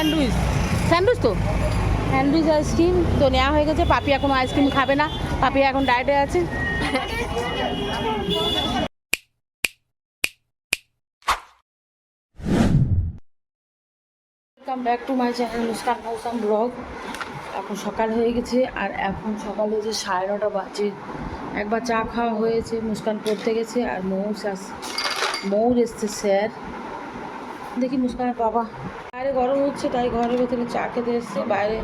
Sandwich. Sandwich তো? Sandwich ice cream তো নেওয়া হয়ে গেছে, পাপি এখন আইসক্রিম খাবে না। পাপি এখন ডায়েটে আছে। Welcome back to my channel Muskan Mausam vlog এখন সকাল হয়ে গেছে, আর এখন সকালে যে সাড়ে নটা বাজে, একবার চা খাওয়া হয়েছে, মুস্কান পড়তে গেছে, আর মৌ মৌর এসছে, স্যার। দেখি মুস্কানের বাবা। বাইরে গরম হচ্ছে তাই ঘরের ভেতরে চা খেতে এসছে বাইরে।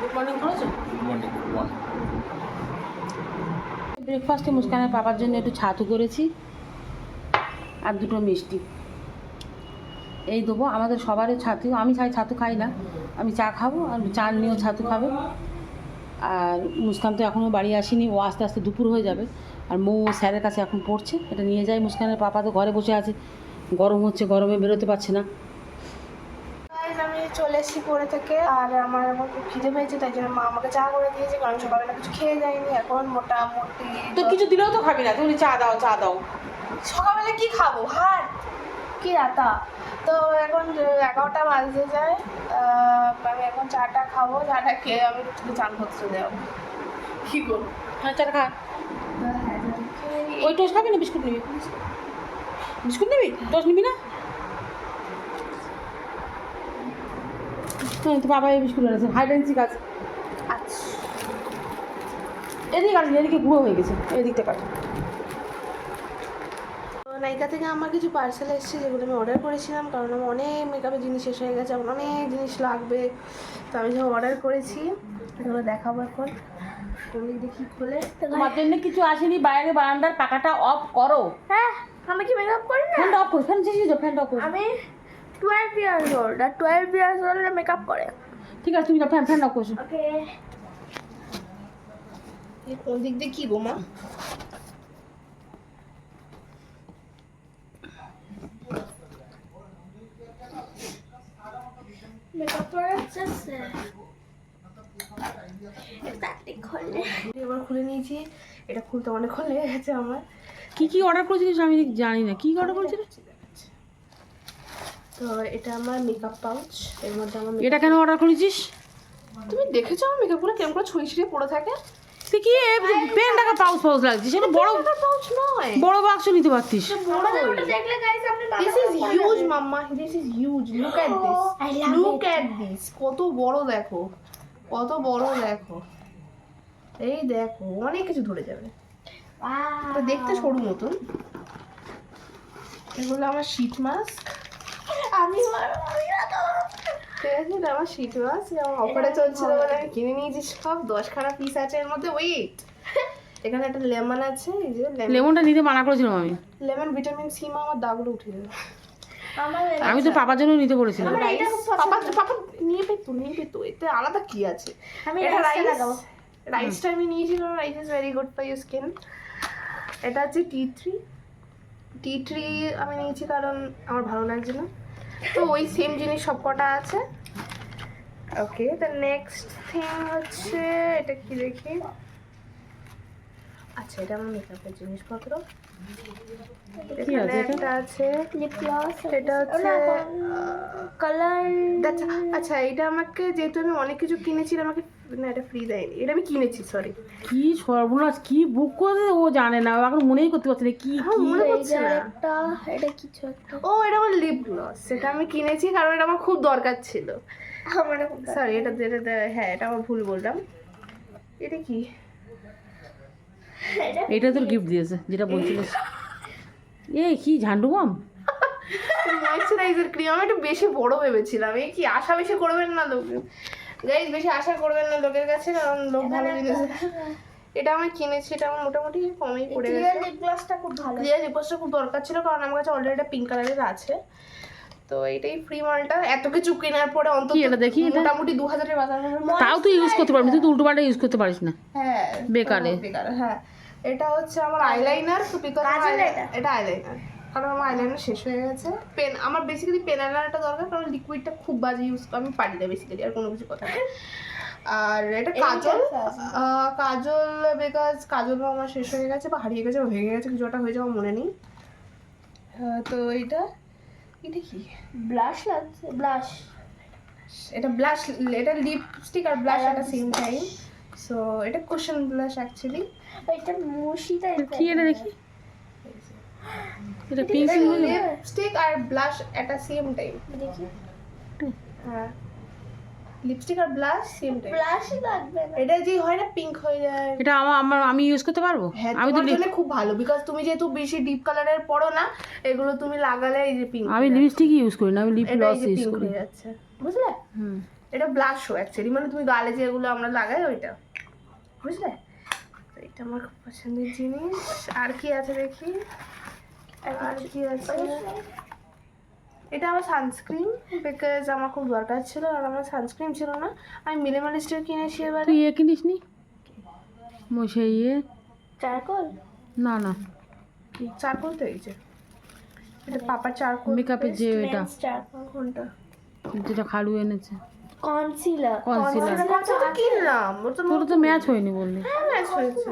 গুড মর্নিং করেছ ব্রেকফাস্টে মুস্কানের বাবার জন্য একটু ছাতু করেছি আর দুটো মিষ্টি। এই দেবো আমাদের সবারই ছাতু আমি চাই ছাতু খাই না। আমি চা খাব আর চা নিয়েও ছাতু খাবে। আর মুস্কান তো এখনও বাড়ি আসেনি ও আস্তে আস্তে দুপুর হয়ে যাবে। আর মৌ স্যারের কাছে এখন পড়ছে এটা নিয়ে যায় মুস্কানের পাপা তো ঘরে বসে আছে। গরম হচ্ছে গরমে বেরোতে পারছে না। চলে এসেছি পরে থেকে। আর আমার এখন খুব খিদে পেয়েছে তাই জন্য মা আমাকে চা করে দিয়েছে। কারণ সকালবেলা কিছু খেয়ে যায়নি এখন মোটামুটি তো কিছু দিলেও তো খাবি না তুমি চা দাও চা দাও। সকালবেলা কি খাব? ভাত? কি রাতা তো এখন এগারোটা বাজতে যায় আমি এখন চাটা খাব চাটা খেয়ে আমি একটু চান করতে চলে যাব। কি করব? হ্যাঁ চাটা খা। ওই টোস্ট খাবি না বিস্কুট নিবি? বিস্কুট নিবি? টোস্ট নিবি না হ্যাঁ তো বাবা এই বিস্কুট এনেছে হাইডেন্সি গাছ আচ্ছা। এদিকে কাট এদিকে গুঁড়ো হয়ে গেছে। এদিকটা কাট। তো নাইকা থেকে আমার কিছু পার্সেল এসেছে যেগুলো আমি অর্ডার করেছিলাম কারণ আমার অনেক মেকআপের জিনিস শেষ হয়ে গেছে আমার অনেক জিনিস লাগবে। তো আমি যখন অর্ডার করেছি। এগুলো দেখাবো এখন। তুমি দেখি খুলে। তোমার জন্য কিছু আসেনি বাইরে বারান্দার পাকাটা অফ করো। হ্যাঁ আমি কি মেকআপ করি না? ফ্যানটা অফ করো ফ্যান ফ্যানটা অফ করো। আমি টুয়েলভ ইয়ার্স ওল্ড আর টুয়েলভ ইয়ার্স ওল্ড মেকআপ করে। ঠিক আছে তুমি ফ্যান ফ্যান করছ ওকে কোন দিক দিয়ে কি গো মা? মেকআপ করা যাচ্ছে এবার খুলে নিয়েছি। এটা খুলতে অনেকক্ষণ লেগে গেছে আমার। কি কি অর্ডার করেছিলিস আমি ঠিক জানি না। কি অর্ডার করেছিলিস? তো এটা আমার মেকআপ পাউচ এর মধ্যে আমার এটা কেন অর্ডার করেছিস? তুমি দেখেছ আমার মেকআপগুলো কেমন করে ছড়িয়ে পড়ে থাকে? তুই কি পেন টাকা পাউচ পাউচ লাগছে? সেটা বড় পাউচ নয়। বড় বাক্স নিতে পারতিস। huge. Look at this. Look at this. কত বড় দেখো। কত বড় দেখো। এই দেখো অনেক কিছু ধরে যাবে। তো দেখতে সরু মতন এগুলো আমার শীত মাস্ক আমি ঠিক আছে এটা আমার শীত মাস্ক আমার অফারে চলছিল বলে আমি কিনে নিয়েছি সব দশখানা পিস আছে এর মধ্যে ওয়েট এখানে একটা লেমন আছে এই যে লেমনটা নিতে মানা করেছিলাম আমি। লেমন ভিটামিন সি মা আমার দাগগুলো উঠে যাবে আমি তো পাপার জন্য নিতে বলেছিলাম পাপা পাপা নিয়ে পেতো নিয়ে পেতো এতে আলাদা কি আছে? আমি এটা রাইস লাগাবো। রাইসটা আমি নিয়েছি কারণ rice is very good for your skin এটা হচ্ছে টি থ্রি টি থ্রি আমি নিয়েছি কারণ আমার ভালো লাগছে না তো ওই সেম জিনিস সব কটা আছে। ওকে দ্য নেক্সট থিং হচ্ছে এটা কি দেখি? আচ্ছা এটা আমার মেকআপের জিনিসপত্র? একটা আছে লিপ গ্লস এটা হচ্ছে কালার আচ্ছা আচ্ছা এটা আমাকে যেহেতু আমি অনেক কিছু কিনেছি আমাকে না এটা ফ্রি দেয়নি। এটা আমি কিনেছি সরি কি সর্বনাশ কি বুক করে ও জানে না ও এখন মনেই করতে পারছে না কি মনে পড়ছে না। একটা এটা কিছু একটা। ও এটা আমার লিপ গ্লস সেটা আমি কিনেছি কারণ এটা আমার খুব দরকার ছিল। আমার সরি এটা হ্যাঁ এটা আমার ভুল বললাম। এটা কি? এটা তোর গিফট দিয়েছে যেটা বলছিলিস। এই কি ঝান্ডু বম ময়শ্চারাইজার ক্রিম আমি একটু বেশি বড় ভেবেছিলাম। এই কি আশা বেশি করবেন না লোক? গাইজ বেশি আশা করবেন না লোকের কাছে কারণ লোক ভালো জিনিস। এটা আমি কিনেছি এটা আমার মোটামুটি কমেই পড়ে গেছে। লিপ গ্লসটা খুব ভালো। ক্লিয়ার রিপোর্টটা খুব দরকার ছিল কারণ আমার কাছে অলরেডি পিঙ্ক কালারের আছে। তো এটাই ফ্রি মালটা। এত কিছু কেনার পরে অন্তত কি এটা দেখি মোটামুটি দু হাজারের বাজার তাও তুই ইউজ করতে পারবি তুই তো উল্টো পাল্টা ইউজ করতে পারিস না। হ্যাঁ বেকারে। বেকার হ্যাঁ। এটা হচ্ছে আমার আইলাইনার তো বিকজ? এটা। আইলাইনার কারণ আমার আইলাইনার শেষ হয়ে গেছে। পেন আমার বেসিক্যালি পেন আইলাইনারটা দরকার কারণ লিকুইডটা খুব বাজে ইউজ আমি পারি না বেসিক্যালি আর কোনো কিছু কথা না আর এটা কাজল কাজল বিকজ কাজলও আমার শেষ হয়ে গেছে বা হারিয়ে গেছে ভেঙে গেছে কিছু একটা হয়ে আমার মনে নেই। তো এইটা এটা কি? ব্লাশ লাগছে ব্লাশ এটা ব্লাশ এটা লিপস্টিক আর ব্লাশ একটা সেম টাইম সো এটা কুশন ব্লাশ অ্যাকচুয়ালি এটা মুশি টাইপের কি এটা দেখি? এটা পিঙ্ক লিপস্টিক আর ব্লাশ একটা সেম টাইম দেখি। হ্যাঁ। লিপস্টিক আর ব্লাশ সেম টাইম ব্লাশই লাগবে না। এটা যে হয় না পিঙ্ক হয়ে যায়। এটা আমার আমার আমি ইউজ করতে পারব? হ্যাঁ আমি তো জন্য খুব ভালো বিকজ তুমি যেহেতু বেশি ডিপ কালারের পড়ো না এগুলো তুমি লাগালে এই যে পিঙ্ক আমি লিপস্টিক ইউজ করি না আমি লিপ গ্লস ইউজ করি। হয়ে যাচ্ছে। বুঝলে? হুম। এটা ব্লাশও অ্যাকচুয়ালি মানে তুমি গালে যেগুলো আমরা লাগাই ওইটা। বুঝলে? এটা আমার খুব পছন্দের জিনিস। আর কি আছে দেখি? আর কি আছে এটা আমার সানস্ক্রিন বিকজ আমার খুব দরকার ছিল আর আমার সানস্ক্রিন ছিল না আমি মিনিমালিস্টের কিনেছি এবারে তুই ইয়ে কিনিস নি মশে ইয়ে চারকোল না না চারকোল তো এই যে এটা পাপা চারকোল মেকআপের যে এটা চারকোল কোনটা যেটা খালু এনেছে কনসিলার কনসিলার তো কিনলাম ওর তো তোর তো ম্যাচ হয়নি বললি ম্যাচ হয়েছে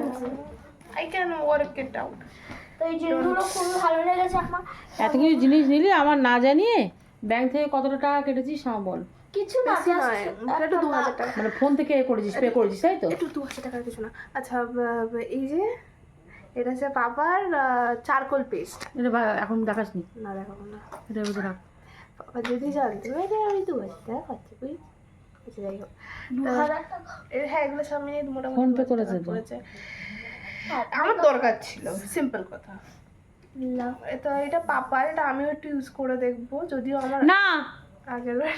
I can work it out এই জিনিসগুলো খুব ভালো লেগেছে আমার এত কিছু জিনিস নিলি আমার না জানিয়ে ব্যাংক থেকে কতটা টাকা কেটেছিস আমার বল। কিছু না বেশি নয় এটা দু হাজার টাকা। মানে ফোন থেকে করেছিস পে করেছিস তাই তো? একটু দু হাজার টাকার কিছু না। আচ্ছা এই যে এটা হচ্ছে পাপার চারকোল পেস্ট এটা এখন দেখাস নি। না দেখাবো না। এটা বুঝে রাখ। পাপা যদি জানতো এটা আমি দু হাজার টাকা খরচা করি। আচ্ছা যাই হোক। হ্যাঁ এগুলো সব মিলিয়ে মোটামুটি ফোন পে করেছে। আমার দরকার ছিল সিম্পল কথা। না। তো এটা পাপার এটা আমিও একটু ইউজ করে দেখব যদিও আমার না। আগের বার।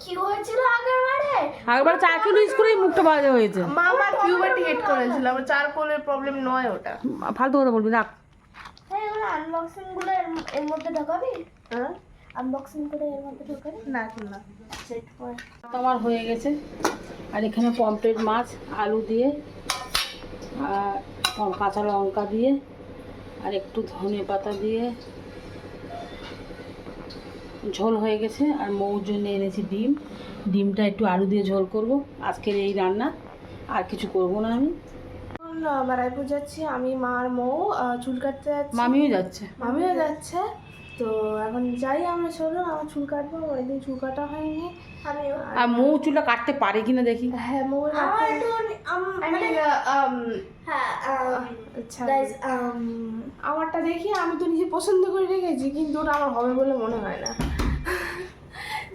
কি হয়েছিল আগের বারে? আগেবার চার কিলো ইউজ করেই মুখটা বাজে হয়েছে। মা আমার পিউবার্টি হেড করেছিল আমার চারকোলের প্রবলেম নয় ওটা। ফালতু কথা বলবি রাখ। হ্যাঁ এগুলো আনবক্সিংগুলো এর- এর মধ্যে ঢোকাবি? হ্যাঁ? আনবক্সিং করে এর মধ্যে ঢোকাবি? না না। আমার হয়ে গেছে আর এখানে পমফ্রেট মাছ আলু দিয়ে আর কাঁচা লঙ্কা দিয়ে আর একটু ধনে পাতা দিয়ে। ঝোল হয়ে গেছে আর মৌর জন্য এনেছি ডিম। ডিমটা একটু আলু দিয়ে ঝোল করব। আজকের এই রান্না আর কিছু করব না আমি। বারাইপুর যাচ্ছি আমি মা আর মৌ চুল কাটতে যাচ্ছি। মামিও যাচ্ছে। মামিও যাচ্ছে। তো এখন যাই আমরা চলো আমার চুল কাটবো অনেকদিন চুল কাটা হয়নি। আর মৌ চুলটা কাটতে পারে কিনা দেখি। হ্যাঁ মৌ মানে uh, um, হ্যাঁ আচ্ছা। আমারটা দেখি আমি তো নিজে পছন্দ করে রেখেছি কিন্তু ওটা আমার হবে বলে মনে হয় না।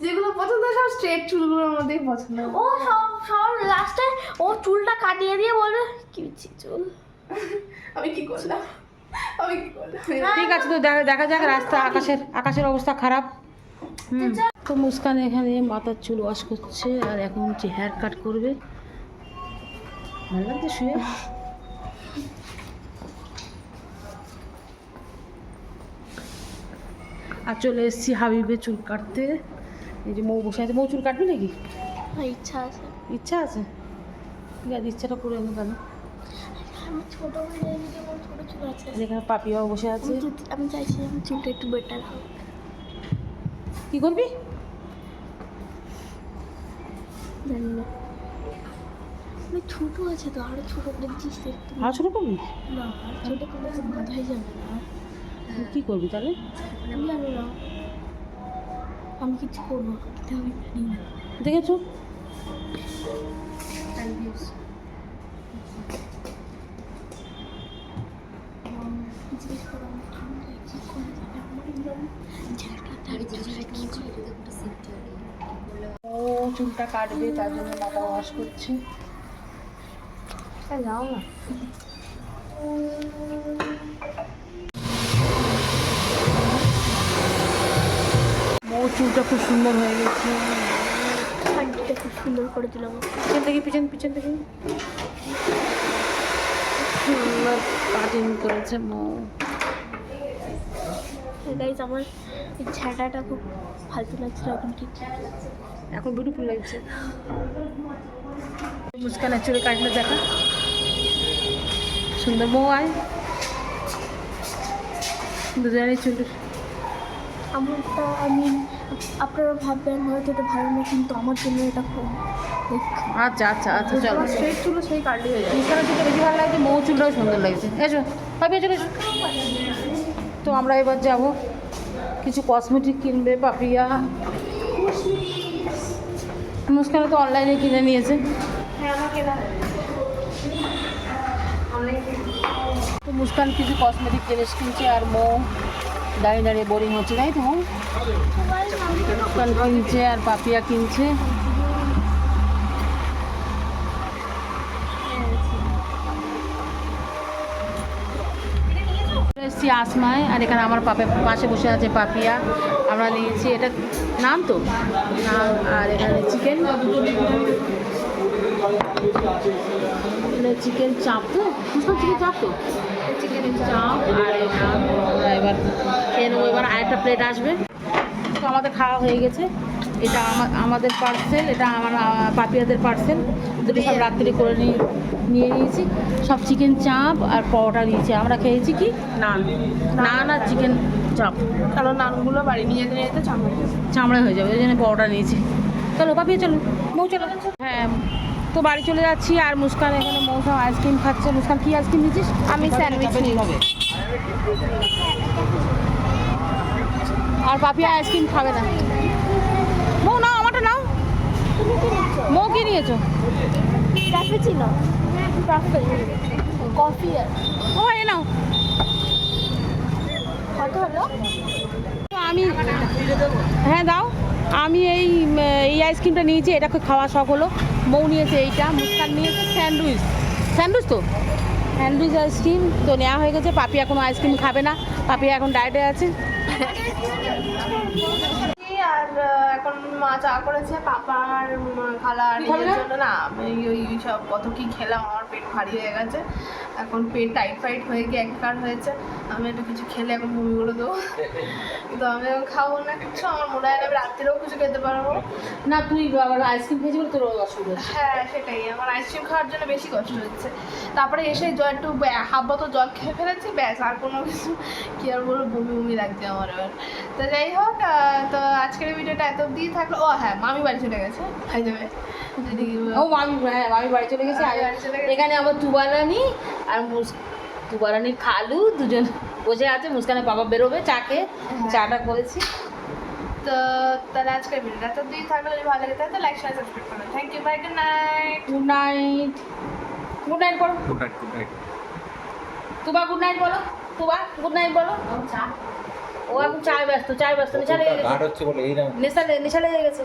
যেগুলো পছন্দ সব স্ট্রেট চুলগুলোর মধ্যেই পছন্দ। ও সব সব লাস্টে ও চুলটা কাটিয়ে দিয়ে বলবে কি বিচ্ছি চুল? আমি কি করলাম? আমি কি করলাম? ঠিক আছে তো দেখা দেখা যাক রাস্তা আকাশের আকাশের অবস্থা খারাপ। হুম। তো মুস্কান এখানে মাথার চুল ওয়াশ করছে আর এখন হচ্ছে হেয়ার কাট করবে। ভালো লাগছে শুয়ে? আর চলে এসেছি হাবিবে চুল কাটতে। এই যে মৌ বসে আছে। মৌ চুল কাটবি নাকি? ইচ্ছা আছে। ইচ্ছা আছে? ঠিক আছে ইচ্ছাটা করে আমি কেন হয়ে যেখানে পাপিয়াও বসে আছে। আমি চাইছি আমার চুলটা একটু বেটার হোক কি করবি? জানি না আমি ছোট আছে তো আরও ছোট করে দিচ্ছিস তো আর ছোটো করবি? না আর ছোট করলে তো বাঁধাই যাবে না। কি করবি তাহলে? আমি জানি না। আমি কিছু করব কিন্তু আমি জানি না। দেখেছ? জিজ্ঞেস করো আমি ঠান্ডা করে যাবে? আমার একদম ঝাঁটা ও চুলটা কাটবে তার জন্য মাথা ওয়াশ করছে। যাও না। ও চুলটা খুব সুন্দর হয়ে গেছে। আন্টিটা খুব সুন্দর করে দিলাম। পিছন থেকে পিছন পিছন থেকে। কাটিং করেছে মো। গাইজ আমার ঝাঁটাটা খুব ফালতু লাগছিল এখন ঠিক এখন বিউটিফুল লাগছে মুস্কানের চুলে কাটলে দেখা। সুন্দর বউ আয়। দুজনের চুল। আমারটা আমি আপনারা ভাববেন হয়তো এটা ভালো না কিন্তু আমার জন্য এটা খুব আচ্ছা আচ্ছা আচ্ছা চলো। স্ট্রেট চুলো সেই কাটলি হয়ে যায় মুস্কানের চুলটা বেশি ভালো লাগছে মৌ চুলটাও সুন্দর লাগছে। এসো পাপিয়া চলে এসো। তো আমরা এবার যাব। কিছু কসমেটিক কিনবে পাপিয়া। মুস্কানে তো অনলাইনে কিনে নিয়েছে। হ্যাঁ তো মুস্কান কিছু কসমেটিক জিনিস কিনছে আর মো দাঁড়িয়ে দাঁড়িয়ে বোরিং হচ্ছে তাই তো মুস্কান কিনছে আর পাপিয়া কিনছে। এসছি আসমায়, আর এখানে আমার পাপে পাশে বসে আছে পাপিয়া। আমরা নিয়েছি, এটা নাম তো? নাম আর এখানে চিকেন। চিকেন চাপ তো? চিকেন চাপ তো? চিকেনের চাপ, আর এবার খেয়ে নেব। এবার আরেকটা প্লেট আসবে। তো আমাদের খাওয়া হয়ে গেছে। এটা আমা- আমাদের পার্সেল এটা আমার পাপিয়াদের পার্সেল দুটো সব রাত্রি করে নিয়ে নিয়ে নিয়েছি। সব চিকেন চাপ আর পরোটা নিয়েছি আমরা খেয়েছি কি? নান। নান আর চিকেন চাপ। কারণ নানগুলো বাড়ি নিয়ে যেতে যেতে চামড়া চামড়া হয়ে যাবে ওই জন্য পরোটা নিয়েছি। চলো পাপিয়া চলো। মৌ চলো। হ্যাঁ তো বাড়ি চলে যাচ্ছি আর মুস্কান এখানে মৌসা আইসক্রিম খাচ্ছে। মুস্কান কি আইসক্রিম নিয়েছিস আমি স্যান্ডউইচ হবে আর পাপিয়া আইসক্রিম খাবে না মৌ নাও আমারটা নাও মৌ কি নিয়েছো ক্যাপুচিনো কফি আর ও এ নাও। কত হলো? তো আমি হ্যাঁ দাও। আমি এই এই আইসক্রিমটা নিয়েছি এটা খুব খাওয়া শখ হলো। মৌ নিয়েছে এইটা মুস্কান নিয়েছে স্যান্ডউইচ। স্যান্ডউইচ তো? স্যান্ডউইচ আইসক্রিম তো নেওয়া হয়ে গেছে পাপি এখনও আইসক্রিম খাবে না। পাপি এখন ডায়েটে আছে। আর এখন মা চা করেছে পাপা আর খালা আর? জন্য না ওই সব কত কি খেলাম আমার পেট ভারী হয়ে গেছে এখন পেট টাইট ফাইট হয়ে গিয়ে একাকার হয়েছে। আমি একটু কিছু খেলে এখন বমি করে দেবো। তো আমি এখন খাব না কিছু আমার মনে হয় না আমি রাত্রিরেও কিছু খেতে পারব। না তুই আবার আইসক্রিম খেয়েছি বলে তোর অসুবিধা হ্যাঁ সেটাই। আমার আইসক্রিম খাওয়ার জন্য বেশি কষ্ট হচ্ছে। তারপরে এসে জল একটু হাফ বোতল জল খেয়ে ফেলেছি ব্যাস আর কোনো কিছু কি আর বলব বমি বমি লাগছে আমার এবার তো যাই হোক তো আজকের ভিডিওটা এত অব্দি থাকল। ও হ্যাঁ মামি বাড়ি চলে গেছে। ভাই যাবে। ও মামি হ্যাঁ মামি বাড়ি চলে গেছে। এখানে আমার তুবারানি আর মুস- তুবারানির খালু দুজন বসে আছে মুস্কানের বাবা বেরোবে চাকে চাটা করেছি। তো তাহলে আজকের ভিডিওটা এত অব্দি থাকল যদি ভালো লাগে তাহলে লাইক শেয়ার সাবস্ক্রাইব করবেন thank you bye good night good night good night বলো। Good night good night Tuba good night বলো। তুবা গুড নাইট বলো। ও এখন চায় ব্যস্ত চায় ব্যস্ত নেশা লেগে গেছে। গার্ড হচ্ছে বলে এই না। নেশা নেশা লেগে গেছে।